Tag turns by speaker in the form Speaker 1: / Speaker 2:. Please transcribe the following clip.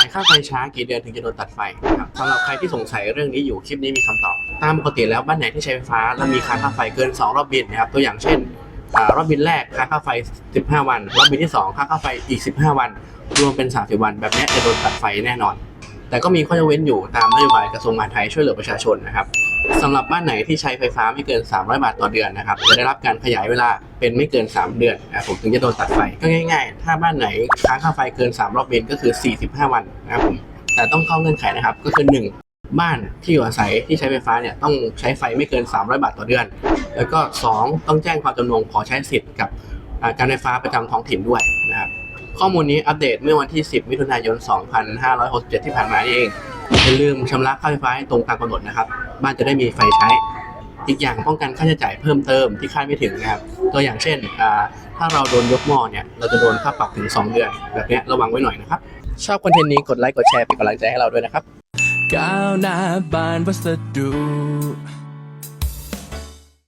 Speaker 1: จ่ายค่าไฟช้ากี่เดือนถึงจะโดนตัดไฟนะครับสำหรับใครที่สงสัยเรื่องนี้อยู่คลิปนี้มีคำตอบ ตามปกติแล้วบ้านไหนที่ใช้ไฟฟ้าแล้วมีค่าค่าไฟเกิน 2 รอบบินนะครับตัวอย่างเช่นรอบบินแรกค่าค่าไฟ 15 วัน รอบบินที่ 2 ค่าค่าไฟอีก 15 วัน รวมเป็น 30 วัน แบบนี้จะโดนตัดไฟแน่นอน แต่ก็มีข้อยกเว้นอยู่ตามนโยบายกระทรวงมหาดไทยช่วยเหลือประชาชนนะครับสำหรับบ้านไหนที่ใช้ไฟฟ้าไม่เกิน 300 บาทต่อเดือนนะครับจะได้รับการขยายเวลาเป็นไม่เกิน 3 เดือนนะผมถึงจะโดนตัดไฟก็ง่าย ๆ ถ้าบ้านไหนค้างค่าไฟเกิน 3 รอบบินก็คือ 45 วันนะครับผมแต่ต้องเข้าเงื่อนไขนะครับก็คือ 1บ้านที่อยู่อาศัยที่ใช้ไฟฟ้าเนี่ยต้องใช้ไฟไม่เกิน 300 บาทต่อเดือน แล้วก็ 2 ต้องแจ้งความจำนงขอใช้สิทธิ์กับการไฟฟ้าประจำท้องถิ่นด้วยนะครับ ข้อมูลนี้อัปเดตเมื่อวันที่ 10 มิถุนายน 2567 ที่ผ่านมานี่เองอย่าลืมชำระค่าไฟฟ้าให้ตรงตามกำหนดนะครับ บ้านจะได้มีไฟใช้ อีกอย่างป้องกันค่าใช้จ่ายเพิ่มเติมที่คาดไม่ถึงนะครับ ตัวอย่างเช่น ถ้าเราโดนยกหม้อเนี่ย เราจะโดนค่าปรับถึง 2 เดือน แบบเนี้ยระวังไว้หน่อยนะครับ ชอบคอนเทนต์นี้กดไลค์กดแชร์เป็นกำลังใจให้เราด้วยนะครับ
Speaker 2: ก้าวหน้าบ้านวัสดุ